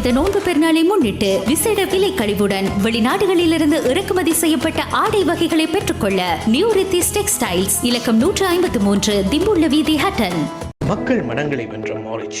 புனித நோன்பு பெருநாளை முன்னிட்டு விசேட விலை கழிவுடன் வெளிநாடுகளிலிருந்து இறக்குமதி செய்யப்பட்ட ஆடை வகைகளை பெற்றுக்கொள்ள நியூ ரித்திஸ் டெக்ஸ்டைல்ஸ் இலக்கம் நூற்று ஐம்பத்து மூன்று திம்புள்ள வீதி ஹட்டன். மக்கள் மனங்களை வென்ற மாரிச்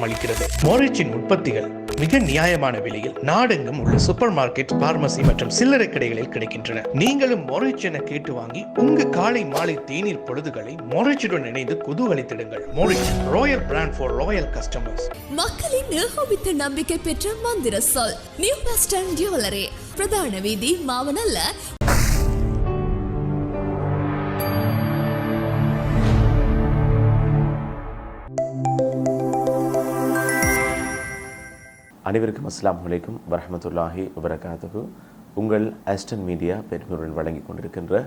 அளிக்கிறது. மோரிச்சின் உற்பத்திகள் மிக நியாயமான விலையில் நாடெங்கும் உள்ள சூப்பர் மார்க்கெட் பார்மசி மற்றும் சில்லறை கடைகளில் கிடைக்கின்றன. நீங்களும் மொரிச் என கேட்டு வாங்கி உங்க காலை மாலை தேநீர் பொழுதுகளை மொரிச்சுடன் இணைந்து குதூகலித்திடுங்கள். Morich royal brand for royal customers மக்களின் ஏகோபித்த நம்பிக்கை பெற்ற மந்திர சொல் நியூ பஸ் ஜுவல்லரி பிரதான வீதி மாவனல்ல அனைவருக்கும் அஸ்லாம் அலைக்கும் வரமத்துல்லாஹி வபரகாத்துஹு. உங்கள் அஸ்டன் மீடியா பெருமையுடன் வழங்கி கொண்டிருக்கின்ற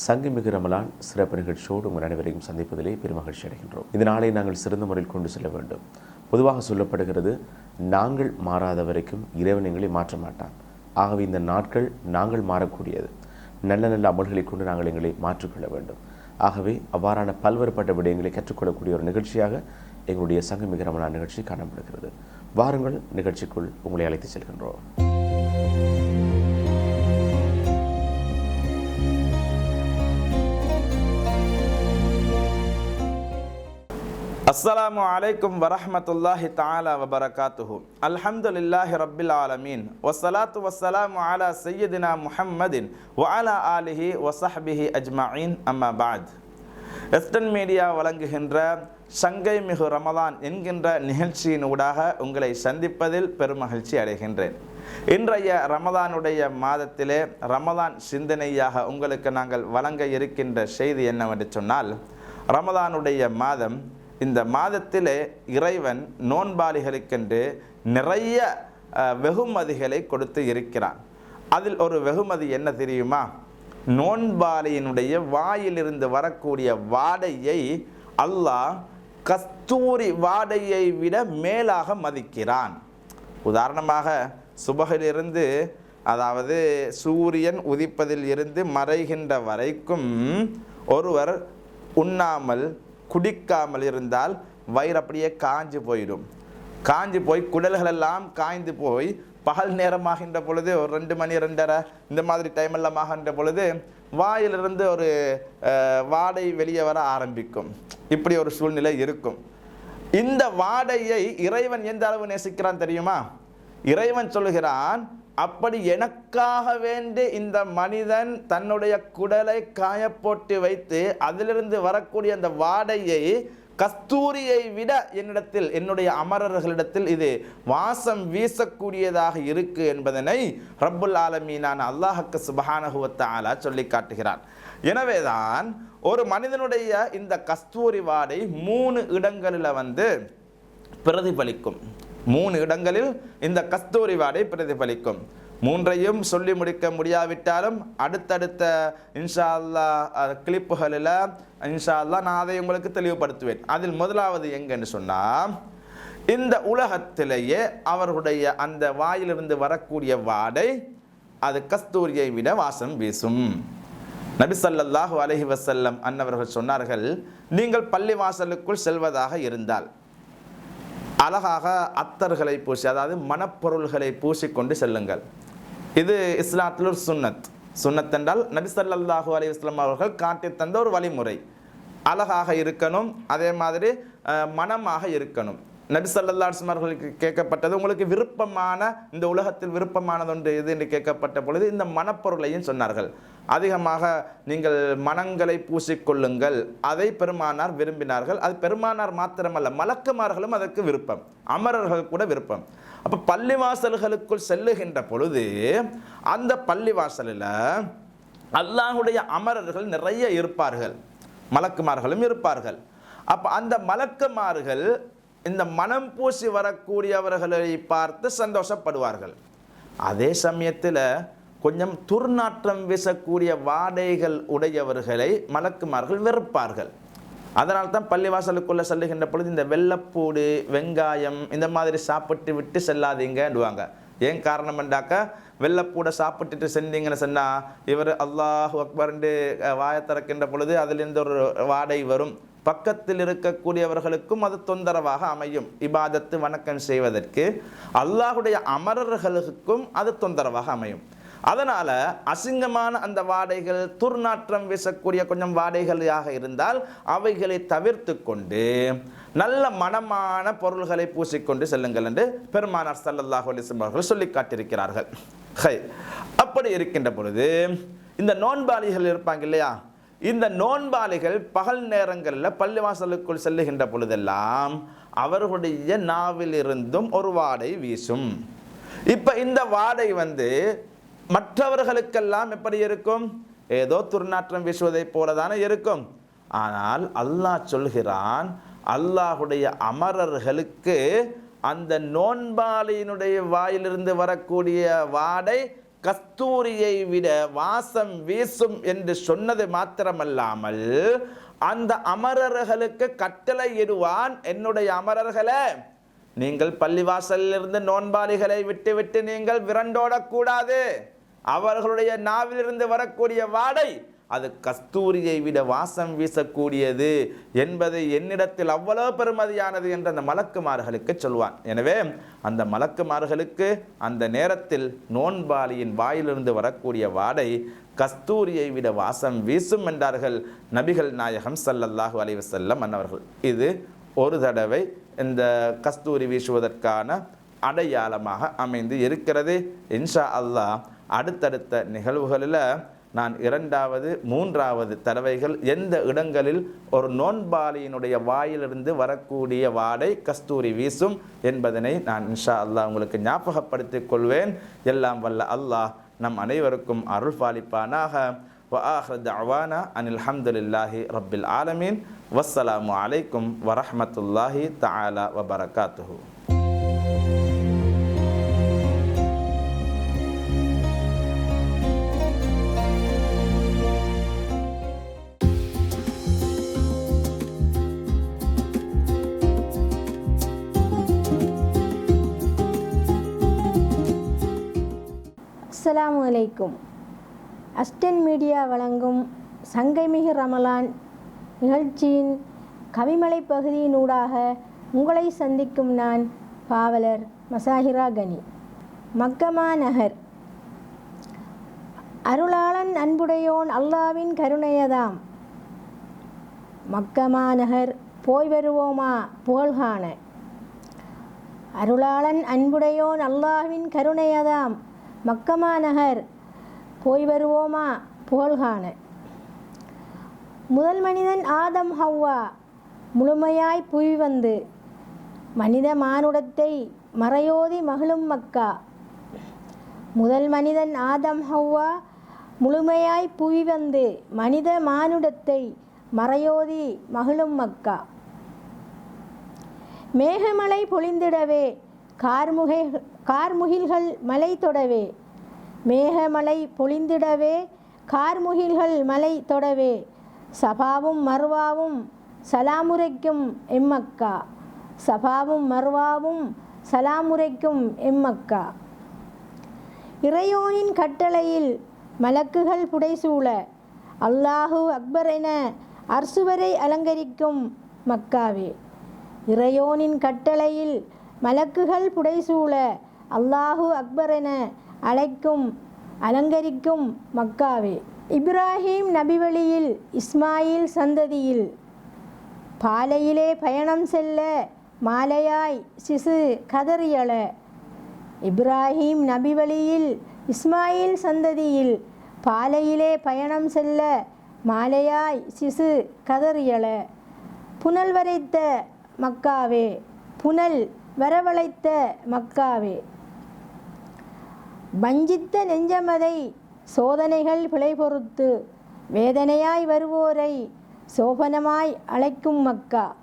சங்கமிகு ரமலான் சிறப்பு நிகழ்ச்சியோடு உங்கள் அனைவரையும் சந்திப்பதிலே பெருமகிழ்ச்சி அடைகின்றோம். இந்த நாளை நாங்கள் சிறந்த முறையில் கொண்டு செல்ல வேண்டும். பொதுவாக சொல்லப்படுகிறது நாங்கள் மாறாத வரைக்கும் இறைவன் எங்களை மாற்ற மாட்டான். ஆகவே இந்த நாட்கள் நாங்கள் மாறக்கூடியது. நல்ல நல்ல அமல்களை கொண்டு நாங்கள் எங்களை மாற்றிக்கொள்ள வேண்டும். ஆகவே அவ்வாறான பல்வேறுபட்ட விடயங்களை கற்றுக்கொள்ளக்கூடிய ஒரு நிகழ்ச்சியாக எங்களுடைய சங்கமிகு ரமலான் நிகழ்ச்சி காணப்படுகிறது. வாருங்கள் நிகழ்ச்சிக்குள் உங்களை அழைத்து செல்கின்றோம். அஸ்ஸலாமு அலைக்கும் வரஹ்மத்துல்லாஹி தாலா வபரகாத்துஹு. அல்ஹம்துலில்லாஹி ரப்பில் ஆலமீன். வசலாத்து வஸ்ஸலாமு அலா சய்யிதினா முஹம்மதின் வ ஆலிஹி வ அஜ்மாயின் அஜ்மஈன் அம்மா மீடியா வழங்குகின்ற சங்கை மிகு ரமதான் என்கின்ற நிகழ்ச்சியின் ஊடாக உங்களை சந்திப்பதில் பெருமகிழ்ச்சி அடைகின்றேன். இன்றைய ரமதானுடைய மாதத்திலே ரமதான் சிந்தனையாக உங்களுக்கு நாங்கள் வழங்க இருக்கின்ற செய்தி என்னவென்று சொன்னால் ரமதானுடைய மாதம் இந்த மாதத்திலே இறைவன் நோன்பாளிகளுக்கென்று நிறைய வெகுமதிகளை கொடுத்து இருக்கிறான். அதில் ஒரு வெகுமதி என்ன தெரியுமா? நோன்பாளியினுடைய வாயிலிருந்து வரக்கூடிய வாடையை அல்லாஹ் கஸ்தூரி வாடையை விட மேலாக மதிக்கிறான். உதாரணமாக சுபகிலிருந்து அதாவது சூரியன் உதிப்பதில் இருந்து மறைகின்ற வரைக்கும் ஒருவர் உண்ணாமல் குடிக்காமல் இருந்தால் வயிறு அப்படியே காஞ்சு போயிடும். காஞ்சு போய் குடல்களெல்லாம் காய்ந்து போய் பகல் நேரமாகின்ற பொழுது ஒரு ரெண்டு மணி ரெண்டரை இந்த மாதிரி டைம் எல்லாம் ஆகின்ற பொழுது வாயிலிருந்து ஒரு வாடை வெளியே வர ஆரம்பிக்கும். இப்படி ஒரு சூழ்நிலை இருக்கும். இந்த வாடையை இறைவன் எந்த அளவு நேசிக்கிறான் தெரியுமா? இறைவன் சொல்லுகிறான் அப்படி எனக்காக வேண்டி இந்த மனிதன் தன்னுடைய குடலை காயப்போட்டு வைத்து அதிலிருந்து வரக்கூடிய அந்த வாடையை கஸ்தூரியை விட என்னிடத்தில் என்னுடைய அமரர்களிடத்தில் இது வாசம் வீசக்கூடியதாக இருக்கு என்பதனை ரப்புல் ஆலமீனான அல்லாஹக்கு சுபஹானஹுவத்த ஆலா சொல்லி காட்டுகிறார். எனவேதான் ஒரு மனிதனுடைய இந்த கஸ்தூரி வாடை மூணு இடங்களில் வந்து பிரதிபலிக்கும். மூணு இடங்களில் இந்த கஸ்தூரி வாடை பிரதிபலிக்கும். மூன்றையும் சொல்லி முடிக்க முடியாவிட்டாலும் அடுத்தடுத்த இன்ஷா அல்லா கிளிப்புகளில் இன்ஷா அல்லா நான் அதை உங்களுக்கு தெளிவுபடுத்துவேன். அதில் முதலாவது எங்கன்னு சொன்னால் இந்த உலகத்திலேயே அவர்களுடைய அந்த வாயிலிருந்து வரக்கூடிய வாடை அது கஸ்தூரியை விட வாசம் வீசும். நபி ஸல்லல்லாஹு அலைஹி வஸல்லம் அன்னவர்கள் சொன்னார்கள் நீங்கள் பள்ளி வாசலுக்குள் செல்வதாக இருந்தால். அழகாக அத்தர்களை பூசி அதாவது மனப்பொருள்களை பூசிக்கொண்டு செல்லுங்கள். இது இஸ்லாத்தில் ஒரு சுன்னத். சுன்னத் என்றால் நபி ஸல்லல்லாஹு அலைஹி வஸல்லம் அவர்கள் காட்டி தந்த ஒரு வழிமுறை. அழகாக இருக்கணும் அதே மாதிரி மனமாக இருக்கணும். நபி ஸல்லல்லாஹு அவர்களுக்கு கேட்கப்பட்டது உங்களுக்கு விருப்பமான இந்த உலகத்தில் விருப்பமானது ஒன்று எது என்று கேட்கப்பட்ட பொழுது இந்த மனப்பொருளையும் சொன்னார்கள். அதிகமாக நீங்கள் மனங்களை பூசிக்கொள்ளுங்கள். அதை பெருமானார் விரும்பினார்கள். அது பெருமானார் மாத்திரமல்ல மலக்குமார்களும் அதற்கு விருப்பம். அமரர்கள் கூட விருப்பம். அப்போ பள்ளிவாசல்களுக்குள் செல்லுகின்ற பொழுது அந்த பள்ளிவாசலில் அல்லாஹுடைய அமரர்கள் நிறைய இருப்பார்கள். மலக்குமார்களும் இருப்பார்கள். அப்போ அந்த மலக்குமார்கள் இந்த மனம் பூசி வரக்கூடியவர்களை பார்த்து சந்தோஷப்படுவார்கள். அதே சமயத்தில் கொஞ்சம் துர்நாற்றம் வீசக்கூடிய வாடைகள் உடையவர்களை மலக்குமார்கள் வெறுப்பார்கள். அதனால் தான் பள்ளிவாசலுக்குள்ளே செல்லுகின்ற பொழுது இந்த வெள்ளப்பூடு வெங்காயம் இந்த மாதிரி சாப்பிட்டு விட்டு செல்லாதீங்கன்னுவாங்க. ஏன் காரணம் என்றாக்கா வெள்ளப்பூடை சாப்பிட்டுட்டு செஞ்சீங்கன்னு சொன்னால் இவர் அல்லாஹ் அக்பர்ண்டு வாயை திறக்கின்ற பொழுது அதிலிருந்து ஒரு வாடை வரும். பக்கத்தில் இருக்கக்கூடியவர்களுக்கும் அது தொந்தரவாக அமையும். இபாதத்து வணக்கம் செய்வதற்கு அல்லாஹுடைய அமரர்களுக்கும் அது தொந்தரவாக அமையும். அதனால் அசிங்கமான அந்த வாடைகள் துர்நாற்றம் வீசக்கூடிய கொஞ்சம் வாடைகளாக இருந்தால் அவைகளை தவிர்த்து கொண்டு நல்ல மனமான பொருள்களை பூசிக்கொண்டு செல்லுங்கள் என்று பெருமானார் சல்லல்லாஹு அலிஸ்லம் அவர்கள் சொல்லி காட்டியிருக்கிறார்கள். ஹை. அப்படி இருக்கின்ற பொழுது இந்த நோன்பாளிகள் இருப்பாங்க இல்லையா? இந்த நோன்பாளிகள் பகல் நேரங்களில் பள்ளிவாசலுக்குள் செல்லுகின்ற பொழுதெல்லாம் அவர்களுடைய நாவில் இருந்தும் ஒரு வாடை வீசும். இப்போ இந்த வாடை வந்து மற்றவர்களுக்கெல்லாம் எப்படி இருக்கும்? ஏதோ துர்நாற்றம் வீசுவதைப் போல தானே இருக்கும். ஆனால் அல்லாஹ் சொல்கிறான் அல்லாஹுடைய அமரர்களுக்கு அந்த நோன்பாளியினுடைய வாயிலிருந்து வரக்கூடிய வாடை கஸ்தூரியை விட வாசம் வீசும் என்று சொன்னது மாத்திரமல்லாமல் அந்த அமரர்களுக்கு கட்டளை இடுவான் என்னுடைய அமரர்களே. நீங்கள் பள்ளிவாசலில் இருந்து நோன்பாளிகளை விட்டுவிட்டு நீங்கள் விரண்டோடக்கூடாது. அவர்களுடைய நாவிலிருந்து வரக்கூடிய வாடை அது கஸ்தூரியை விட வாசம் வீசக்கூடியது என்பது என்னிடத்தில் அவ்வளவு பெருமதியானது என்று அந்த மலக்குமார்களுக்கு சொல்வான். எனவே அந்த மலக்குமார்களுக்கு அந்த நேரத்தில் நோன்பாளியின் வாயிலிருந்து வரக்கூடிய வாடை கஸ்தூரியை விட வாசம் வீசும் என்றார்கள் நபிகள் நாயகம் சல்லல்லாஹு அலைஹி வஸல்லம் அன்னவர்கள். இது ஒரு தடவை இந்த கஸ்தூரி வீசுவதற்கான அடையாளமாக அமைந்து இருக்கிறது. இன்ஷா அல்லாஹ் அடுத்தடுத்த நிகழ்வுகளில் நான் இரண்டாவது மூன்றாவது தடவைகள் எந்த இடங்களில் ஒரு நோன்பாளியினுடைய வாயிலிருந்து வரக்கூடிய வாடை கஸ்தூரி வீசும் என்பதனை நான் இன்ஷா அல்லாஹ் உங்களுக்கு ஞாபகப்படுத்திக் கொள்வேன் எல்லாம் வல்ல அல்லாஹ் நம் அனைவருக்கும் அருள் பாலிப்பானாக وآخر دعوانا أن الحمد لله رب العالمين والسلام عليكم ورحمة الله تعالى وبركاته அஸ்ஸலாமு அலைக்கும். அஸ்டன் மீடியா வழங்கும் சங்கைமிகு ரமலான் நிகழ்ச்சியின் கவிமலை பகுதியினூடாக உங்களை சந்திக்கும் நான் பாவலர் மசாஹிரா கனி. மக்கமா நகர். அருளாளன் அன்புடையோன் அல்லாவின் கருணையதாம். மக்கமா நகர் போய் வருவோமா? புகழ்கான அருளாளன் அன்புடையோன் அல்லாஹ்வின் கருணையதாம். மக்கமா நகர் போய் வருவோமா? புகழ்கான முதல் மனிதன் ஆதம் ஹவ்வா முழுமையாய் புவி வந்து மனித மானுடத்தை மறையோதி மகிழும் மக்கா. முதல் மனிதன் ஆதம் ஹவ்வா முழுமையாய் புவி வந்து மனித மானுடத்தை மறையோதி மகிழும் மக்கா. மேகமலை பொழிந்திடவே கார்முகை கார்முகில்கள் மலை தொடவே. மேகமலை பொழிந்திடவே கார்முகில்கள் மலை தொடவே. சபாவும் மர்வாவும் சலாமுரைக்கும் எம்மக்கா. சபாவும் மர்வாவும் சலாமுரைக்கும் எம்மக்கா. இறையோனின் கட்டளையில் மலக்குகள் புடைசூழ அல்லாஹு அக்பர் என அர்சுவரை அலங்கரிக்கும் மக்காவே. இறையோனின் கட்டளையில் மலக்குகள் புடைசூழ அல்லாஹு அக்பர் என அழைக்கும் அலங்கரிக்கும் மக்காவே. இப்ராஹிம் நபிவழியில் இஸ்மாயில் சந்ததியில் பாலையிலே பயணம் செல்ல மாலையாய் சிசு கதறியள இப்ராஹிம் நபிவழியில் இஸ்மாயில் சந்ததியில் பாலையிலே பயணம் செல்ல மாலையாய் சிசு கதறியள புனல் வரைத்த மக்காவே புனல் வரவழைத்த மக்காவே. வஞ்சித்த நெஞ்சமதை சோதனைகள் பிழை பொறுத்து வேதனையாய் வருவோரை சோபனமாய் அழைக்கும் மக்கா.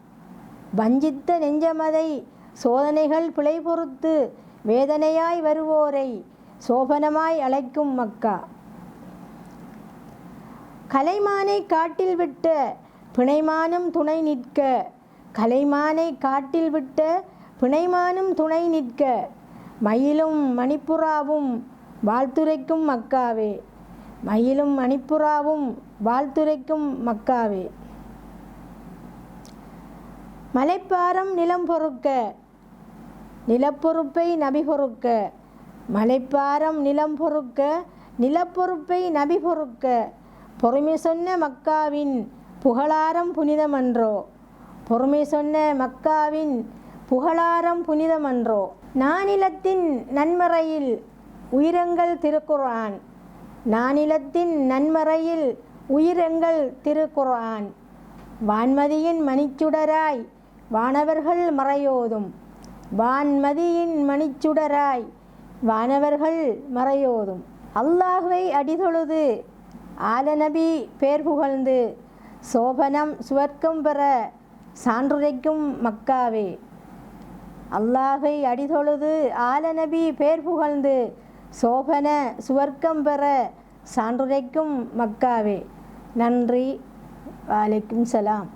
வஞ்சித்த நெஞ்சமதை சோதனைகள் பிழை பொறுத்து வேதனையாய் வருவோரை சோபனமாய் அழைக்கும் மக்கா. கலைமானை காட்டில் விட்ட பிணைமானும் துணை நிற்க. கலைமானை காட்டில் விட்ட பிணைமானும் துணை நிற்க. மயிலும் மணிப்புறாவும் வாழ்த்துரைக்கும் மக்காவே. மயிலும் மணிப்புறாவும் வாழ்த்துரைக்கும் மக்காவே. மலைப்பாரம் நிலம் பொறுக்க நிலப்பொறுப்பை நபி பொறுக்க. மலைப்பாரம் நிலம் பொறுக்க நிலப்பொறுப்பை நபி பொறுக்க. பொறுமை சொன்ன மக்காவின் புகழாரம் புனிதமன்றோ. பொறுமை சொன்ன மக்காவின் புகழாரம் புனிதமன்றோ. நானிலத்தின் நன்மறையில் உயிரங்கள் திருக்குர்ஆன். நானிலத்தின் நன்மறையில் உயிரங்கள் திருக்குர்ஆன். வான்மதியின் மணிச்சுடராய் வானவர்கள் மறையோதும். வான்மதியின் மணிச்சுடராய் வானவர்கள் மறையோதும். அல்லாஹுவை அடிதொழுது ஆலநபி பேர் புகழ்ந்து சோபனம் சுவர்க்கம் பெற சான்றுரைக்கும் மக்காவே. அல்லாஹை அடிதொழுது ஆலநபி பேர் புகழ்ந்து சோபன சுவர்க்கம் பெற சான்றுரைக்கும் மக்காவே. நன்றி. வலைக்கும் சலாம்.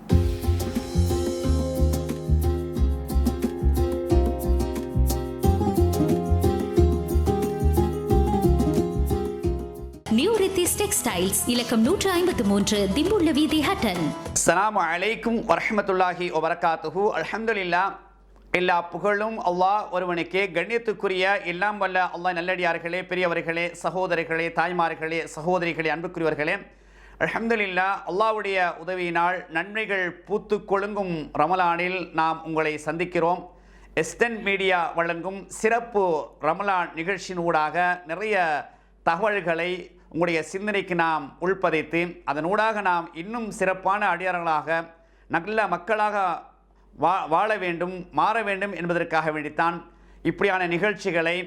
நியூ ரித்திஸ் டெக்ஸ்டைல்ஸ் இலக்கம் நூற்று ஐம்பத்து மூன்று திம்புள்ள வீதி ஹட்டன். அஸ்ஸலாமு அலைக்கும் வரஹ்மத்துல்லாஹி வபரகாத்துஹு. அல்ஹம்துலில்லா எல்லா புகழும் அல்லாஹ் ஒருவனுக்கே. கண்ணியத்துக்குரிய எல்லாம் வல்ல அல்லாஹ் நல்லடியார்களே பெரியவர்களே சகோதரிகளே தாய்மார்களே சகோதரிகளே அன்புக்குரியவர்களே. அலமதுல்லா அல்லாவுடைய உதவியினால் நன்மைகள் பூத்து கொழுங்கும் ரமலானில் நாம் உங்களை சந்திக்கிறோம். எஸ்டன் மீடியா வழங்கும் சிறப்பு ரமலான் நிகழ்ச்சியின் ஊடாக நிறைய தகவல்களை உங்களுடைய சிந்தனைக்கு நாம் உள்பதைத்து அதனூடாக நாம் இன்னும் சிறப்பான அடியார்களாக நல்ல மக்களாக வா வாழ வேண்டும் மாற வேண்டும் என்பதற்காக வேண்டித்தான் இப்படியான நிகழ்ச்சிகளை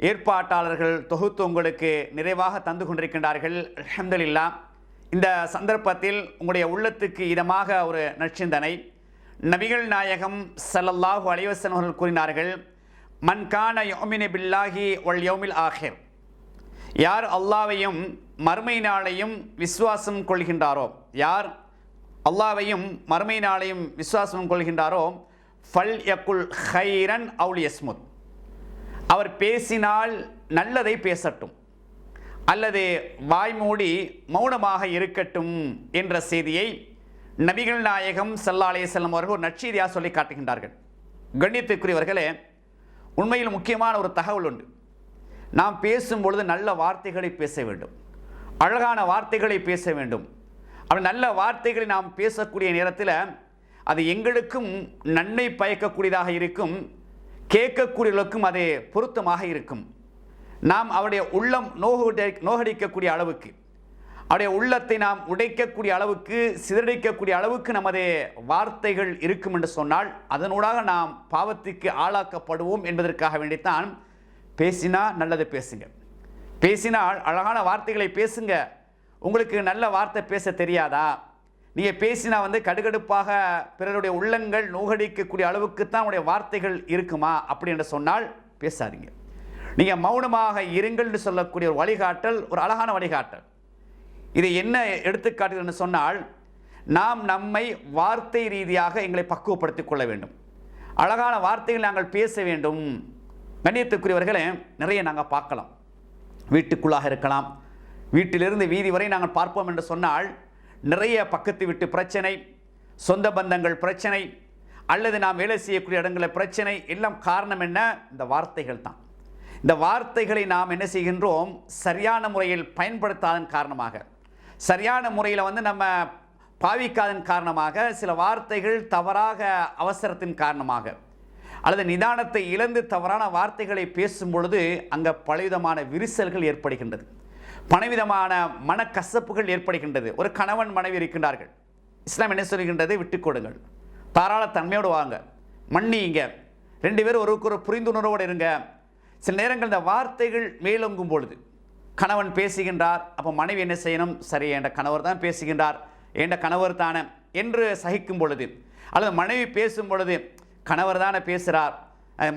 ஏற்பாட்டாளர்கள் தொகுத்து உங்களுக்கு நிறைவாக தந்து கொண்டிருக்கின்றார்கள். அஹமதுல்லா இந்த சந்தர்ப்பத்தில் உங்களுடைய உள்ளத்துக்கு இதமாக ஒரு நற்சிந்தனை. நபிகள் நாயகம் சல்லல்லாஹு அலைவசன் அவர்கள் கூறினார்கள் மன்கான யோமினி பில்லாஹி ஒல் யோமில் ஆஹிர் யார் அல்லாவையும் மறுமை நாளையும் விசுவாசம் கொள்கின்றாரோ யார் அல்லாவையும் மறுமை நாளையும் விசுவாசம் கொள்கின்றாரோ? ஃபல் யக்குல் ஹைரன் அவுல் யஸ்முத். அவர் பேசினால் நல்லதை பேசட்டும். அல்லது வாய்மூடி மௌனமாக இருக்கட்டும் என்ற செய்தியை நபிகள் நாயகம் சல்லா செல்லும் அவர்கள் ஒரு நற்செய்தியாக சொல்லி காட்டுகின்றார்கள். கண்ணியத்துக்குரியவர்களே உண்மையில் முக்கியமான ஒரு தகவல் உண்டு. நாம் பேசும் பொழுது நல்ல வார்த்தைகளை பேச வேண்டும். அழகான வார்த்தைகளை பேச வேண்டும். அப்படி நல்ல வார்த்தைகளை நாம் பேசக்கூடிய நேரத்தில் அது எங்களுக்கும் நன்மை பயக்கக்கூடியதாக இருக்கும். கேட்கக்கூடியவர்களுக்கும் அது பொருத்தமாக இருக்கும். நாம் அவருடைய உள்ளம் நோகடி நோகடிக்கக்கூடிய அளவுக்கு அவருடைய உள்ளத்தை நாம் உடைக்கக்கூடிய அளவுக்கு சிதறடிக்கக்கூடிய அளவுக்கு நமது வார்த்தைகள் இருக்கும் என்று சொன்னால் அதனூடாக நாம் பாவத்துக்கு ஆளாக்கப்படுவோம் என்பதற்காக வேண்டித்தான். பேசினா நல்லது பேசுங்க. பேசினால் அழகான வார்த்தைகளை பேசுங்க. உங்களுக்கு நல்ல வார்த்தை பேச தெரியாதா? நீங்கள் பேசினா வந்து கடுகடுப்பாக பிறருடைய உள்ளங்கள் நோகடிக்கக்கூடிய அளவுக்கு தான் உடைய வார்த்தைகள் இருக்குமா? அப்படி என்று சொன்னால் பேசாதீங்க. நீங்கள் மௌனமாக இருங்கள்னு சொல்லக்கூடிய ஒரு வழிகாட்டல் ஒரு அழகான வழிகாட்டல். இது என்ன எடுத்துக்காட்டுன்னு சொன்னால் நாம் நம்மை வார்த்தை ரீதியாக எங்களை பக்குவப்படுத்திக் கொள்ள வேண்டும். அழகான வார்த்தைகள் நாங்கள் பேச வேண்டும். கண்ணியத்துக்குரியவர்களே நிறைய நாங்கள் பார்க்கலாம். வீட்டுக்குள்ளாக இருக்கலாம். வீட்டிலிருந்து வீதி வரை நாங்கள் பார்ப்போம் என்று சொன்னால் நிறைய பக்கத்து வீட்டு பிரச்சனை சொந்த பந்தங்கள் பிரச்சனை அல்லது நாம் வேலை செய்யக்கூடிய இடங்களில் பிரச்சனை எல்லாம் காரணம் என்ன? இந்த வார்த்தைகள் தான். இந்த வார்த்தைகளை நாம் என்ன செய்கின்றோம்? சரியான முறையில் பயன்படுத்தாதன் காரணமாக சரியான முறையில் வந்து நம்ம பாவிக்காதன் காரணமாக சில வார்த்தைகள் தவறாக அவசரத்தின் காரணமாக அல்லது நிதானத்தை இழந்து தவறான வார்த்தைகளை பேசும் பொழுது அங்கே பலவிதமான விரிசல்கள் ஏற்படுகின்றது. பலவிதமான மனக்கசப்புகள் ஏற்படுகின்றது. ஒரு கணவன் மனைவி இருக்கின்றார்கள். இஸ்லாம் என்ன சொல்கின்றது? விட்டு கொடுங்கள். தாராள தன்மையோடு வாங்க. மன்னிங்க ரெண்டு பேரும் ஒருவருக்கு ஒரு புரிந்துணர்வோடு இருங்க. சில நேரங்கள் இந்த வார்த்தைகள் மேலோங்கும் பொழுது கணவன் பேசுகின்றார் அப்போ மனைவி என்ன செய்யணும்? சரி என்ற கணவர் தான் பேசுகின்றார். என்ற கணவர் தானே என்று சகிக்கும் பொழுது அல்லது மனைவி பேசும் பொழுது கணவர் தானே பேசுகிறார்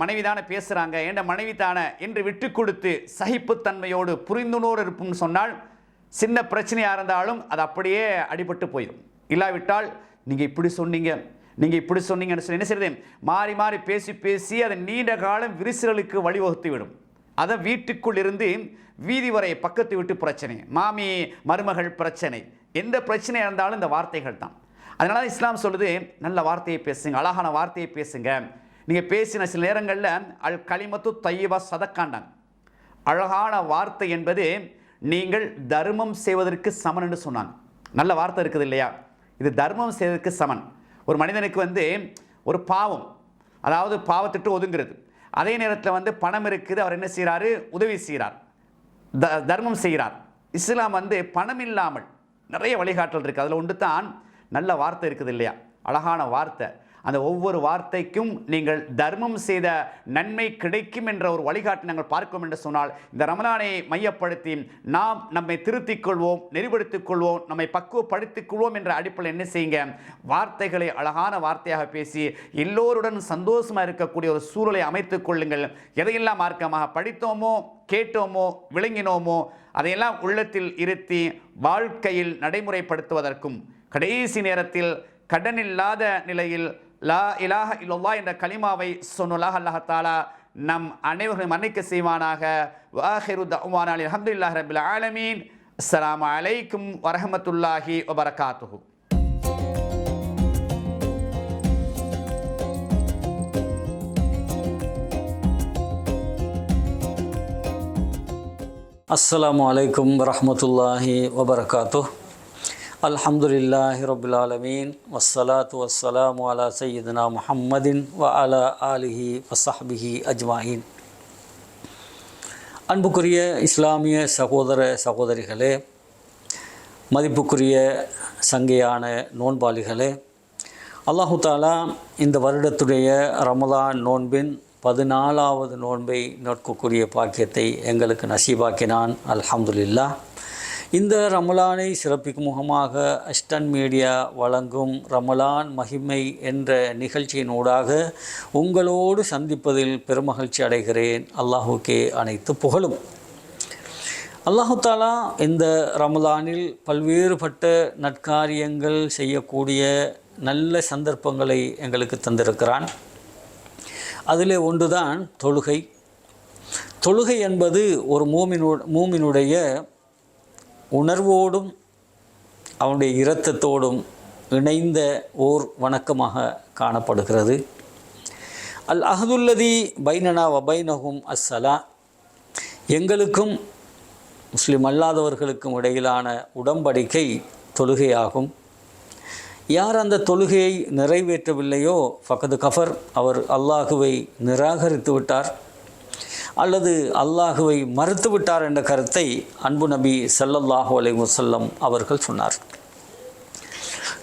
மனைவி தானே பேசுகிறாங்க என்ற மனைவி தானே என்று விட்டு கொடுத்து சகிப்புத்தன்மையோடு புரிந்துணோடு இருப்பும்னு சொன்னால் சின்ன பிரச்சனையாக இருந்தாலும் அது அப்படியே அடிபட்டு போயிடும். இல்லாவிட்டால் நீங்கள் இப்படி சொன்னீங்க நீங்கள் இப்படி சொன்னீங்கன்னு சொல்லி என்ன செய்யுது மாறி மாறி பேசி பேசி அதை நீண்ட காலம் விரிசலுக்கு வழிவகுத்து விடும் அதை வீட்டுக்குள் இருந்து வீதி வரை பக்கத்து வீட்டு பிரச்சனை மாமி மருமகள் பிரச்சனை எந்த பிரச்சனையாக இருந்தாலும் இந்த வார்த்தைகள் தான். அதனால இஸ்லாம் சொல்லுது நல்ல வார்த்தையை பேசுங்க அழகான வார்த்தையை பேசுங்க. நீங்கள் பேசின சில நேரங்களில் அல் களிமத்து தையபா சதக்காண்டாங்க. அழகான வார்த்தை என்பது நீங்கள் தர்மம் செய்வதற்கு சமன் என்று சொன்னாங்க. நல்ல வார்த்தை இருக்குது இல்லையா? இது தர்மம் செய்வதற்கு சமன். ஒரு மனிதனுக்கு வந்து ஒரு பாவம் அதாவது பாவத்திட்டு ஒதுங்கிறது. அதே நேரத்தில் வந்து பணம் இருக்குது அவர் என்ன செய்கிறாரு உதவி செய்கிறார் த தர்மம் செய்கிறார் இஸ்லாம் வந்து பணம் இல்லாமல் நிறைய வழிகாட்டல் இருக்குது அதில் ஒன்று தான் நல்ல வார்த்தை இருக்குது இல்லையா? அழகான வார்த்தை. அந்த ஒவ்வொரு வார்த்தைக்கும் நீங்கள் தர்மம் செய்த நன்மை கிடைக்கும் என்ற ஒரு வழிகாட்டு நாங்கள் பார்க்கும் என்று சொன்னால் இந்த ரமலானை மையப்படுத்தி நாம் நம்மை திருத்திக் கொள்வோம் நெறிப்படுத்திக் கொள்வோம் நம்மை பக்குவப்படுத்திக் கொள்வோம் என்ற அடிப்படையில் என்ன செய்யுங்க? வார்த்தைகளை அழகான வார்த்தையாக பேசி எல்லோருடன் சந்தோஷமாக இருக்கக்கூடிய ஒரு சூழலை அமைத்துக் கொள்ளுங்கள். எதையெல்லாம் மார்க்கமாக படித்தோமோ கேட்டோமோ விளங்கினோமோ அதையெல்லாம் உள்ளத்தில் இருத்தி வாழ்க்கையில் நடைமுறைப்படுத்துவதற்கும் கடைசி நேரத்தில் கடனில்லாத நிலையில் லா இலாஹ இல்லல்லா என்ற கலிமாவை சொன்னுலாஹ் அல்லாஹாலா நம் அனைவரும் மன்னிக்க செய்வானாக வாஹிரு தவானாலி அஹமதுல்லாஹ் ரபில் ஆலமீன் அஸ்ஸலாமு அலைக்கும் வரஹமத்துல்லாஹி வபரகாத்துஹு அஸ்ஸலாமு அலைக்கும் வரஹ்மத்துல்லாஹி வபரகாத்து அல்ஹம்துலில்லாஹி ரபில் ஆலமீன். வஸ்ஸலாத்து வஸ்ஸலாமு அலா சையீதுனா முஹம்மதின் வ அலா ஆலிஹி வசஹ்பிஹி அஜ்மாயின். அன்புக்குரிய இஸ்லாமிய சகோதர சகோதரிகளே மதிப்புக்குரிய சங்கையான நோன்பாளிகளே அல்லாஹு தாலா இந்த வருடத்துடைய ரமலான் நோன்பின் பதினாலாவது நோன்பை நோக்கக்கூடிய பாக்கியத்தை எங்களுக்கு நசீபாக்கினான். அல்ஹம்துலில்லா இந்த ரமலானை சிறப்பிக்கும் முகமாக அஸ்டன் மீடியா வழங்கும் ரமலான் மகிமை என்ற நிகழ்ச்சியினூடாக உங்களோடு சந்திப்பதில் பெருமகிழ்ச்சி அடைகிறேன். அல்லாஹுக்கே அனைத்து புகழும். அல்லாஹு தாலா இந்த ரமலானில் பல்வேறுபட்ட நற்காரியங்கள் செய்யக்கூடிய நல்ல சந்தர்ப்பங்களை எங்களுக்கு தந்திருக்கிறான். அதிலே ஒன்றுதான் தொழுகை. தொழுகை என்பது ஒரு மூமினு மூமினுடைய உணர்வோடும் அவனுடைய இரத்தத்தோடும் இணைந்த ஓர் வணக்கமாக காணப்படுகிறது. அல் அஹதுல்லதி பைனனா வபைனகும் அஸ்ஸலா. எங்களுக்கும் முஸ்லிம் அல்லாதவர்களுக்கும் இடையிலான உடம்படிக்கை தொழுகையாகும். யார் அந்த தொழுகையை நிறைவேற்றவில்லையோ ஃபகது கஃபர் அவர் அல்லாஹுவை நிராகரித்து விட்டார். அல்லது அல்லாஹுவை மறுத்து விட்டார் என்ற கருத்தை அன்பு நபி சல்லல்லாஹு அலை வசல்லம் அவர்கள் சொன்னார்.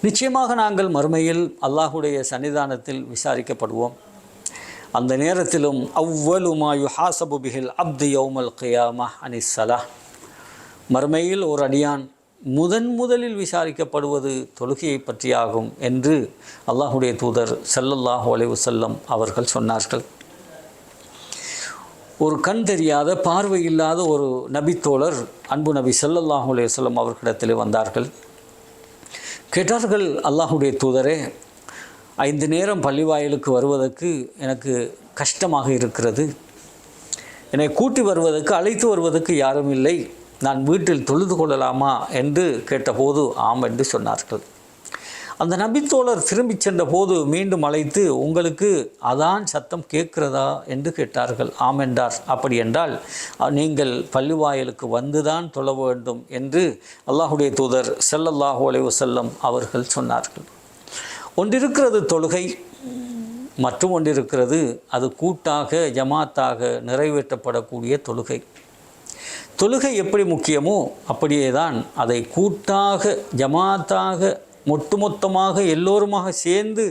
நிச்சயமாக நாங்கள் மறுமையில் அல்லாஹுடைய சன்னிதானத்தில் விசாரிக்கப்படுவோம். அந்த நேரத்திலும் அவ்வலுமா யுஹாசபு பிஹில் அப்து யௌமல் கியாமா அனிஸ்ஸலா மறுமையில் ஒரு அடியான் முதன் முதலில் விசாரிக்கப்படுவது தொழுகையை பற்றியாகும் என்று அல்லாஹுடைய தூதர் ஸல்லல்லாஹு அலைவு செல்லம் அவர்கள் சொன்னார்கள். ஒரு கண் தெரியாத பார்வை இல்லாத ஒரு நபித்தோழர் அன்பு நபி சல்லல்லாஹு அலையம் அவர்களிடத்தில் வந்தார்கள். கேட்டார்கள் அல்லாஹுடைய தூதரே ஐந்து நேரம் பள்ளிவாயலுக்கு வருவதற்கு எனக்கு கஷ்டமாக இருக்கிறது. என்னை கூட்டி வருவதற்கு அழைத்து வருவதற்கு யாரும் இல்லை. நான் வீட்டில் தொழுது கொள்ளலாமா? என்று கேட்டபோது ஆம் என்று சொன்னார்கள். அந்த நபித்தோழர் திரும்பி சென்ற போது மீண்டும் அழைத்து உங்களுக்கு அதான் சத்தம் கேட்கிறதா? என்று கேட்டார்கள். ஆம் என்றார். அப்படி என்றால் நீங்கள் பள்ளிவாயலுக்கு வந்துதான் தொழ வேண்டும் என்று அல்லாஹுடைய தூதர் செல்லல்லாஹு அலைவு செல்லம் அவர்கள் சொன்னார்கள். ஒன்றிருக்கிறது தொழுகை மற்றும் ஒன்றிருக்கிறது அது கூட்டாக ஜமாத்தாக நிறைவேற்றப்படக்கூடிய தொழுகை. தொழுகை எப்படி முக்கியமோ அப்படியே தான் அதை கூட்டாக ஜமாத்தாக ஒட்டுமொத்தமாக எல்லோருமாக சேர்ந்து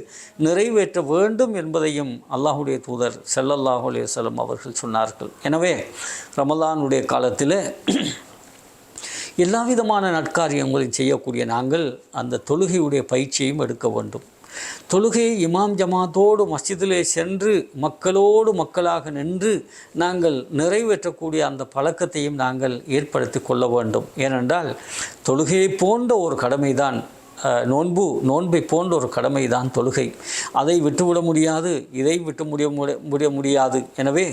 நிறைவேற்ற வேண்டும் என்பதையும் அல்லாஹுடைய தூதர் செல்லல்லாஹு அலைஹி அவர்கள் சொன்னார்கள். எனவே ரமலானுடைய காலத்தில் எல்லா விதமான நற்காரியங்களையும் செய்யக்கூடிய நாங்கள் அந்த தொழுகையுடைய பயிற்சியையும் எடுக்க வேண்டும். தொழுகையை இமாம் ஜமாத்தோடு மஸ்ஜிதிலே சென்று மக்களோடு மக்களாக நின்று நாங்கள் நிறைவேற்றக்கூடிய அந்த பழக்கத்தையும் நாங்கள் ஏற்படுத்தி கொள்ள வேண்டும். ஏனென்றால் தொழுகையை போன்ற ஒரு கடமைதான் நோன்பு நோன்பை போன்ற ஒரு கடமை தான் தொழுகை. அதை விட்டுவிட முடியாது இதை விட்டு முடிய முடிய முடியாது. எனவே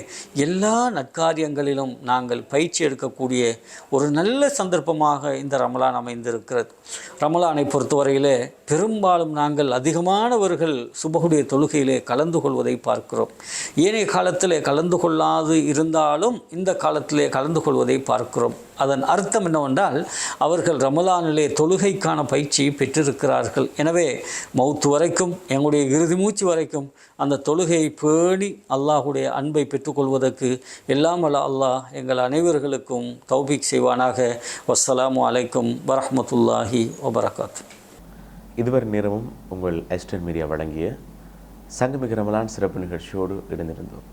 எல்லா நற்காரியங்களிலும் நாங்கள் பயிற்சி எடுக்கக்கூடிய ஒரு நல்ல சந்தர்ப்பமாக இந்த ரமலான் அமைந்திருக்கிறது. ரமலானை பொறுத்தவரையிலே பெரும்பாலும் நாங்கள் அதிகமானவர்கள் சுபகுடைய தொழுகையிலே கலந்து கொள்வதை பார்க்கிறோம். ஏனைய காலத்திலே கலந்து கொள்ளாது இருந்தாலும் இந்த காலத்திலே கலந்து கொள்வதை பார்க்கிறோம். அதன் அர்த்தம் என்னவென்றால் அவர்கள் ரமலானிலே தொழுகைக்கான பயிற்சியை பெற்றிருக்கிறார்கள். எனவே மௌத்து வரைக்கும் எங்களுடைய இறுதி மூச்சு வரைக்கும் அந்த தொழுகையை பேணி அல்லாஹுடைய அன்பை பெற்றுக்கொள்வதற்கு எல்லாம் வல்ல அல்லாஹ் எங்கள் அனைவர்களுக்கும் தௌபிக் செய்வானாக. வஸ்ஸலாமு அலைக்கும் வரஹ்மத்துல்லாஹி வபரகாத். இதுவரை நேரமும் உங்கள் எஸ்டர்ன் மீடியா வழங்கிய சங்கமிக ரமலான் சிறப்பு நிகழ்ச்சியோடு இணைந்திருந்தோம்.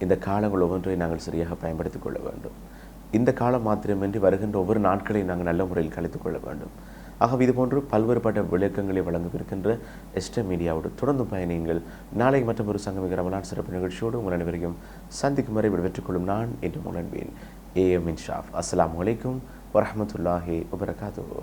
இந்த காலங்கள் ஒவ்வொன்றை நாங்கள் சரியாக பயன்படுத்திக் கொள்ள வேண்டும். இந்த காலம் மாத்திரமின்றி வருகின்ற ஒவ்வொரு நாட்களையும் நாங்கள் நல்ல முறையில் கழித்துக் கொள்ள வேண்டும். ஆகவே இதுபோன்று பல்வேறுபட்ட விளக்கங்களை வழங்கவிருக்கின்ற எஸ்டே மீடியாவோடு தொடர்ந்து பயணியுங்கள். நாளை மற்றும் ஒரு சங்கமிக ரமலான் சிறப்பு நிகழ்ச்சியோடு உங்கள் அனைவரையும் சந்திக்கும் வரை விடைபெற்றுக் கொள்ளும் நான் என்று உணர்வேன் ஏ எம் இன்ஷாஃப் அஸ்லாம் அலைக்கும் வரமத்துல்லாஹி வபரகாத்துஹு.